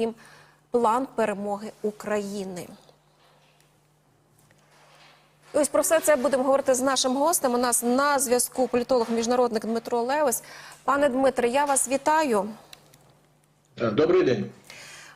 їм план перемоги України. І ось про все це будемо говорити з нашим гостем. У нас на зв'язку політолог міжнародник Дмитро Левис. Пане Дмитре, я вас вітаю. Добрий день.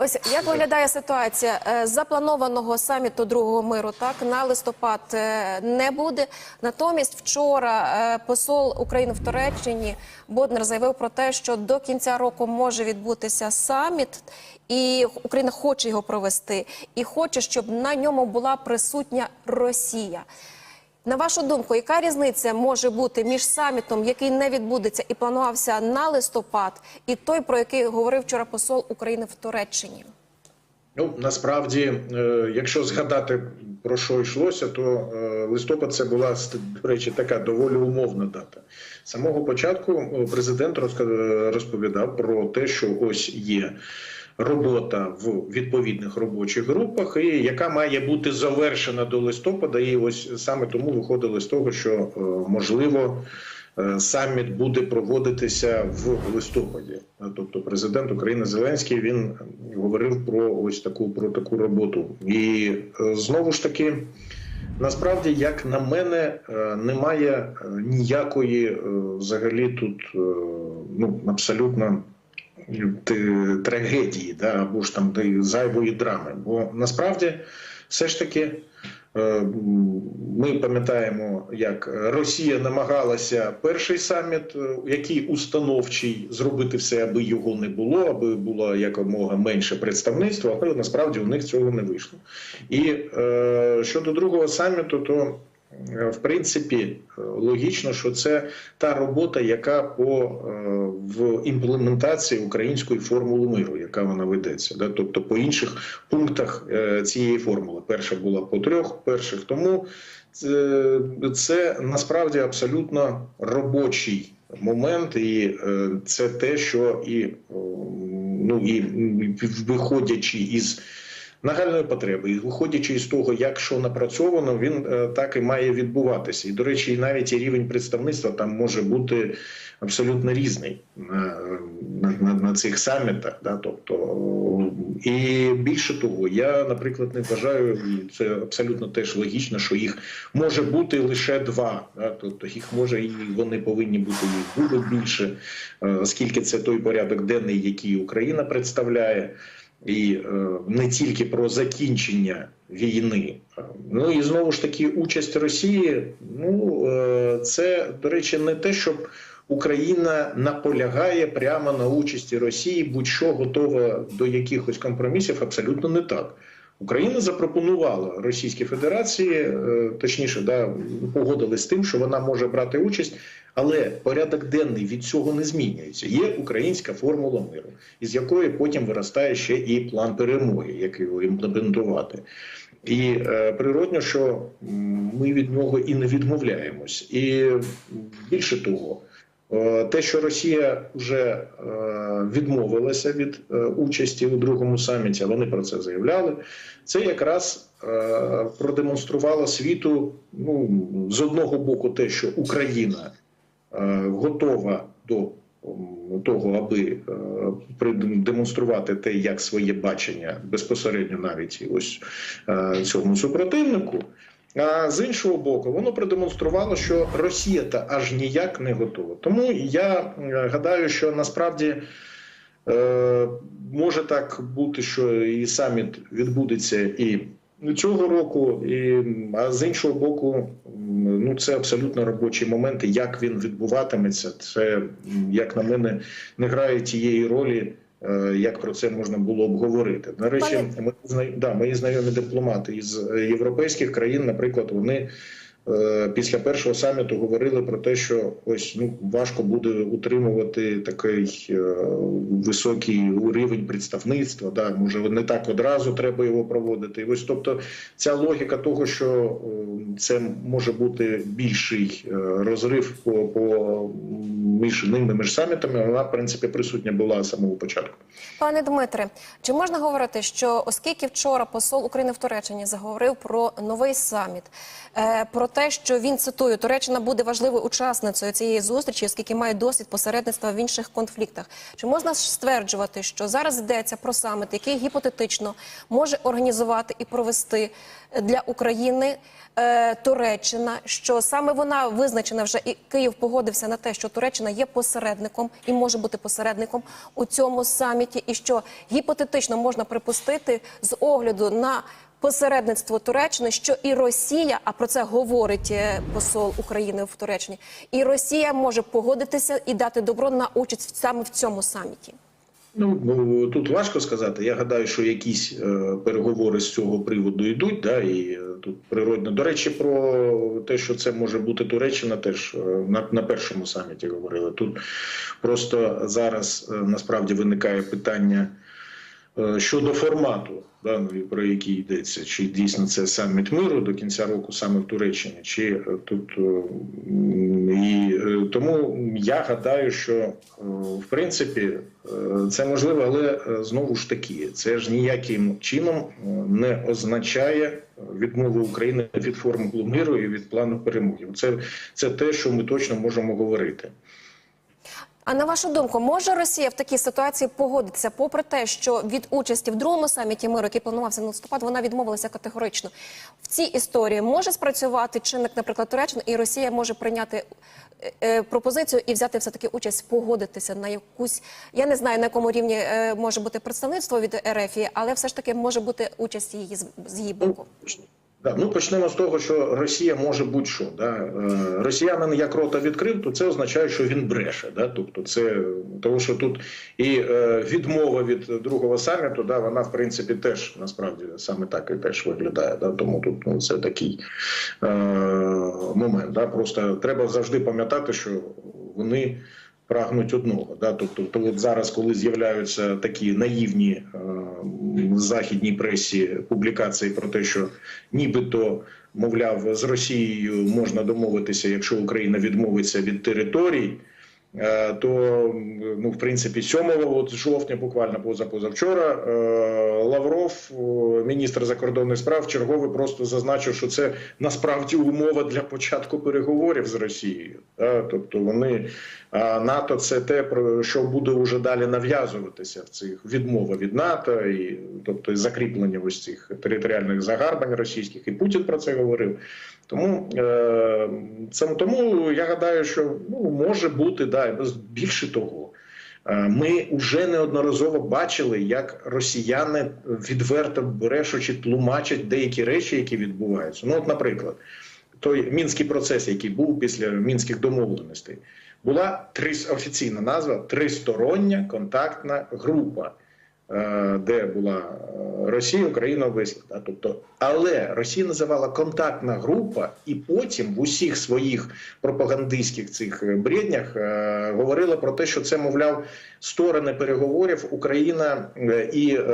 Ось як виглядає ситуація Е, запланованого саміту другого миру? Так на листопад е, не буде. Натомість, вчора е, посол України в Туреччині Боднер заявив про те, що до кінця року може відбутися саміт, і Україна хоче його провести, і хоче, щоб на ньому була присутня Росія. На вашу думку, яка різниця може бути між самітом, який не відбудеться і планувався на листопад, і той, про який говорив вчора посол України в Туреччині? Ну насправді, е, якщо згадати про що йшлося, то е, листопад це була до речі така доволі умовна дата. З самого початку е, президент розповідав про те, що ось є. Робота в відповідних робочих групах, і яка має бути завершена до листопада, і ось саме тому виходили з того, що е, можливо е, саміт буде проводитися в листопаді. Тобто, президент України Зеленський він говорив про ось таку про таку роботу. І е, знову ж таки, насправді, як на мене, немає ніякої взагалі тут ну абсолютно. Трагедії, да, або ж там де зайвої драми. Бо насправді все ж таки е, ми пам'ятаємо, як Росія намагалася перший саміт, е, який установчий, зробити все, аби його не було, аби було якомога менше представництва, але насправді у них цього не вийшло. І е, щодо другого саміту, то в принципі е, логічно, що це та робота, яка по е, в імплементації української формули миру, яка вона ведеться, да? тобто по інших пунктах е, цієї формули. Перша була по трьох перших, тому це, це насправді абсолютно робочий момент, і е, це те, що і ну і виходячи із нагальної потреби, і виходячи із того, як що напрацьовано, він е, так і має відбуватися. І до речі, навіть і рівень представництва там може бути абсолютно різний на, на, на, на цих самітах. Да? Тобто, і більше того, я, наприклад, не вважаю, це абсолютно теж логічно, що їх може бути лише два. Да? Тобто їх може і вони повинні бути їх буде більше, е, оскільки це той порядок денний, який Україна представляє. І е, не тільки про закінчення війни, ну і знову ж таки участь Росії. Ну е, це до речі, не те, щоб Україна наполягає прямо на участі Росії, будь-що готова до якихось компромісів. Абсолютно не так. Україна запропонувала Російській Федерації, е, точніше, да, погодилась з тим, що вона може брати участь, але порядок денний від цього не змінюється. Є українська формула миру, із якої потім виростає ще і план перемоги, як його імплементувати. І е, природньо, що ми від нього і не відмовляємось. І більше того, те, що Росія вже е, відмовилася від е, участі у другому саміті, вони про це заявляли. Це якраз е, продемонструвало світу ну, з одного боку, те, що Україна е, готова до того, аби е, продемонструвати те, як своє бачення безпосередньо навіть ось е, цьому супротивнику. А з іншого боку, воно продемонструвало, що Росія та аж ніяк не готова. Тому я е, гадаю, що насправді е, може так бути, що і саміт відбудеться і цього року, і, а з іншого боку, ну це абсолютно робочі моменти. Як він відбуватиметься, це як на мене не грає тієї ролі. Е, Як про це можна було обговорити? До речі, ми да, мої знайомі дипломати із е, європейських країн, наприклад, вони е, після першого саміту говорили про те, що ось ну важко буде утримувати такий високий рівень представництва. Да, може не так одразу треба його проводити. І ось тобто ця логіка того, що це може бути більший е, розрив по, по між ними між самітами, вона в принципі присутня була з самого початку. Пане Дмитре, чи можна говорити, що оскільки вчора посол України в Туреччині заговорив про новий саміт, е, про те, що він цитую, Туреччина буде важливою учасницею цієї зустрічі, оскільки має досвід посередництва в інших конфліктах. Чи можна стверджувати, що зараз йдеться про саміт, який гіпотетично може організувати і провести для України е, Туреччина, що саме вона визначена вже і Київ погодився на те, що Туреччина є посередником і може бути посередником у цьому саміті, і що гіпотетично можна припустити з огляду на посередництво Туреччини, що і Росія, а про це говорить е, посол України в Туреччині, і Росія може погодитися і дати добро на участь саме в цьому саміті. Ну ну, тут важко сказати. Я гадаю, що якісь е, переговори з цього приводу йдуть. Да, і е, тут природно. До речі, про те, що це може бути Туреччина, теж е, на, на першому саміті говорили. Тут просто зараз е, насправді виникає питання е, щодо формату, да, ну, про який йдеться, чи дійсно це саміт миру до кінця року саме в Туреччині, чи е, тут е, і е, тому я гадаю, що в принципі це можливо, але знову ж таки, це ж ніяким чином не означає відмову України від формули миру і від плану перемоги. Це, це те, що ми точно можемо говорити. А на вашу думку, може Росія в такій ситуації погодитися, попри те, що від участі в другому саміті миру, який планувався на листопад, вона відмовилася категорично. В цій історії може спрацювати чинник, наприклад, Туреччини, і Росія може прийняти е, е, пропозицію і взяти все таки участь, погодитися на якусь. Я не знаю на якому рівні е, може бути представництво від РФ, але все ж таки може бути участь її з, з її боку. Ну почнемо з того, що Росія може будь-що. Да? Е, Росіянин як рота відкрив, то це означає, що він бреше. Да? Тобто, це тому, що тут і е, відмова від другого саміту, да, вона в принципі теж насправді саме так і теж виглядає. Да? Тому тут ну, це такий е, момент. Да? Просто треба завжди пам'ятати, що вони. Прагнуть одного, да, тобто, то от зараз, коли з'являються такі наївні е, в західній пресі публікації про те, що нібито мовляв з Росією можна домовитися, якщо Україна відмовиться від територій. Е, То ну, в принципі, 7 от жовтня, буквально позапозавчора, е, Лавров, міністр закордонних справ, черговий просто зазначив, що це насправді умова для початку переговорів з Росією. Тобто вони НАТО це те, про що буде вже далі нав'язуватися в цих відмова від НАТО, і тобто закріплення ось цих територіальних загарбань російських, і Путін про це говорив. Тому е, це тому я гадаю, що ну може бути да більше того. е, Ми вже неодноразово бачили, як росіяни відверто брешучи тлумачать деякі речі, які відбуваються. Ну, от, наприклад, той мінський процес, який був після мінських домовленостей, була три офіційна назва тристороння контактна група, де була е, Росія, Україна, Вислід. Да, Тобто, але Росія називала контактна група, і потім в усіх своїх пропагандистських цих е, бреднях е, говорила про те, що це мовляв сторони переговорів Україна е, і е,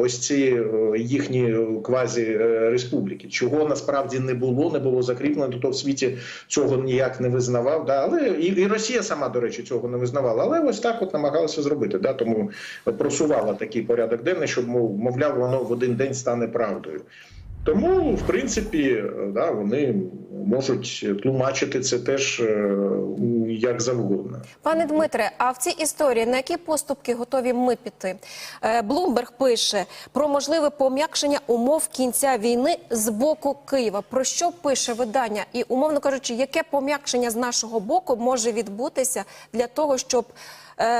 ось ці е, їхні квазі е, республіки, чого насправді не було, не було закріплено. Тобто в світі цього ніяк не визнавав. Да, але і, і Росія сама, до речі, цього не визнавала. Але ось так от намагалася зробити. Да, тому просувала такий порядок денний, щоб мов, мовляв, воно в один день стане правдою. Тому, в принципі, да, вони можуть тлумачити це теж е, як завгодно. Пане Дмитре, а в цій історії на які поступки готові ми піти? Е, Блумберг пише про можливе пом'якшення умов кінця війни з боку Києва. Про що пише видання? І умовно кажучи, яке пом'якшення з нашого боку може відбутися для того, щоб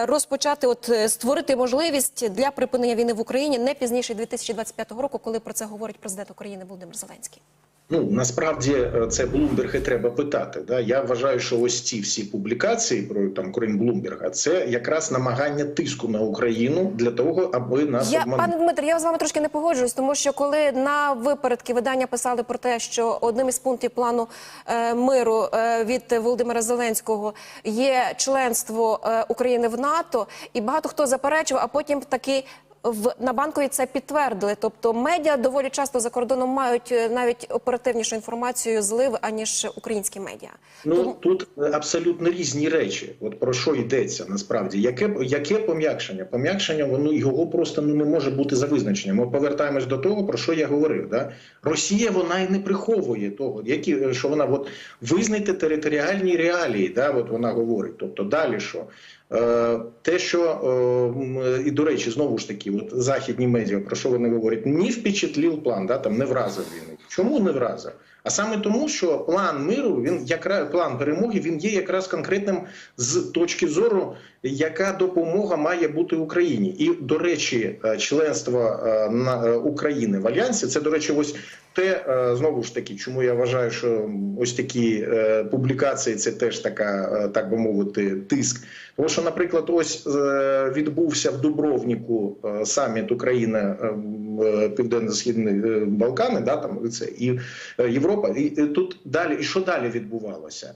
розпочати, от е, створити можливість для припинення війни в Україні не пізніше 2025 року, коли про це говорить президент України Володимир Зеленський? Ну насправді е, це Блумберг і треба питати. Да? Я вважаю, що ось ці всі публікації про там крім Блумберга, це якраз намагання тиску на Україну для того, аби нас Я обманути. пане Дмитре, я з вами трошки не погоджуюсь, тому що коли на випередки видання писали про те, що одним із пунктів плану е, миру е, від Володимира Зеленського є членство е, України в НАТО, і багато хто заперечував, а потім таки в на банковій це підтвердили. Тобто медіа доволі часто за кордоном мають е, навіть оперативнішу інформацію зливи аніж українські медіа. Ну тут абсолютно різні речі. От про що йдеться насправді? Яке яке пом'якшення? Пом'якшення воно його просто ну не може бути за визначенням. Ми повертаємось до того, про що я говорив. Да? Росія вона і не приховує того, які що вона от визнайте територіальні реалії. Да, от вона говорить. Тобто далі що. Е, Те, що е, і до речі, знову ж таки, от західні медіа, про що вони говорять, не впечатлив план, да, там не вразив він. Чому не вразив? А саме тому, що план миру, він якраз план перемоги, він є якраз конкретним з точки зору, яка допомога має бути Україні. І до речі, е, членство України в альянсі, це до речі, ось те знову ж таки, чому я вважаю, що ось такі публікації це теж така, так би мовити, тиск. Тому що, наприклад, ось е, відбувся в Дубровніку е, саміт Україна е, е, Балкани, да там це і Європа. І, тут далі, і що далі відбувалося?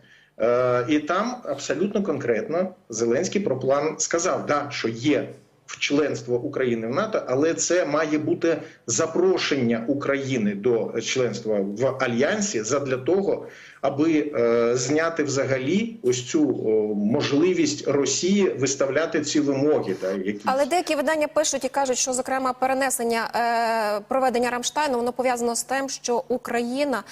І там абсолютно конкретно Зеленський про план сказав, да, що є в членство України в НАТО, але це має бути запрошення України до членства в альянсі задля того, аби е, зняти взагалі ось цю можливість Росії виставляти ці вимоги, да, які Але деякі видання пишуть і кажуть, що зокрема перенесення е, проведення Рамштайну воно пов'язано з тим, що Україна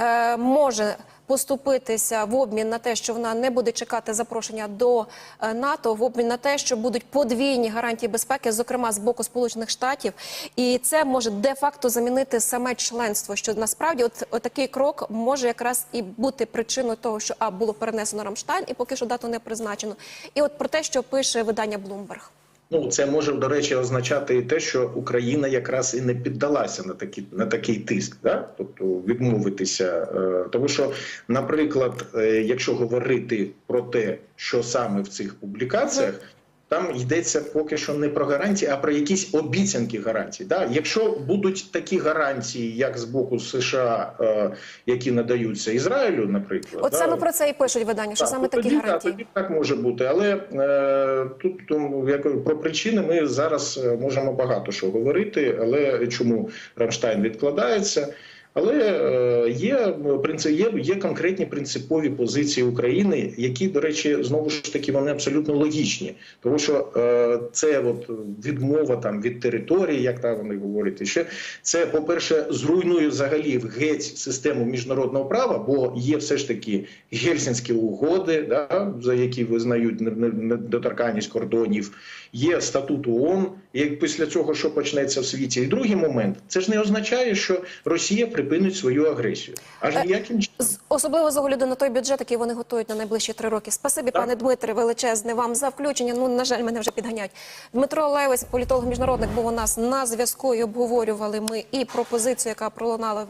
е, може поступитися в обмін на те, що вона не буде чекати запрошення до е, НАТО, в обмін на те, що будуть подвійні гарантії безпеки, зокрема з боку Сполучених Штатів, і це може де-факто замінити саме членство. Що насправді, от, от такий крок може якраз і бути причиною того, що а було перенесено Рамштайн, і поки що дату не призначено. І от про те, що пише видання Bloomberg. Ну, це може, до речі, означати і те, що Україна якраз і не піддалася на такий, на такий тиск, да? тобто відмовитися. Е, тому що, наприклад, е, якщо говорити про те, що саме в цих публікаціях. Там йдеться поки що не про гарантії, а про якісь обіцянки гарантій. Да? Якщо будуть такі гарантії, як з боку США, е, які надаються Ізраїлю, наприклад, От да, саме про це і пишуть видання, що так, саме то такі тоді, гарантії. Так, тоді так може бути, але е, тут тому, як, про причини ми зараз е, можемо багато що говорити. Але чому Рамштайн відкладається? Але е, є принцип, є, є конкретні принципові позиції України, які, до речі, знову ж таки вони абсолютно логічні, тому що е, це от відмова там від території, як там вони говорять, ще. Це, по перше, зруйнує взагалі геть систему міжнародного права, бо є все ж таки гельсінські угоди, да, за які визнають не- не- недоторканність кордонів. Є статут ООН, як після цього, що почнеться в світі, і другий момент, це ж не означає, що Росія припинить свою агресію. Аж Е, ніяким чином. Особливо з огляду на той бюджет, який вони готують на найближчі три роки. Спасибі, Так. пане Дмитре, величезне вам за включення. Ну, на жаль, мене вже підганяють. Дмитро Левець, політолог міжнародник, був у нас на зв'язку і обговорювали ми і пропозицію, яка пролунала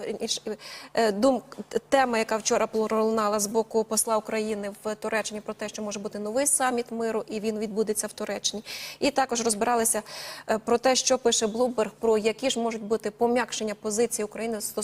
е, дум, тема, яка вчора пролунала з боку посла України в Туреччині про те, що може бути новий саміт миру, і він відбудеться в Туреччині. І також розбиралися е, про те, що пише Блумберг, про які ж можуть бути пом'якшення позиції України стосовно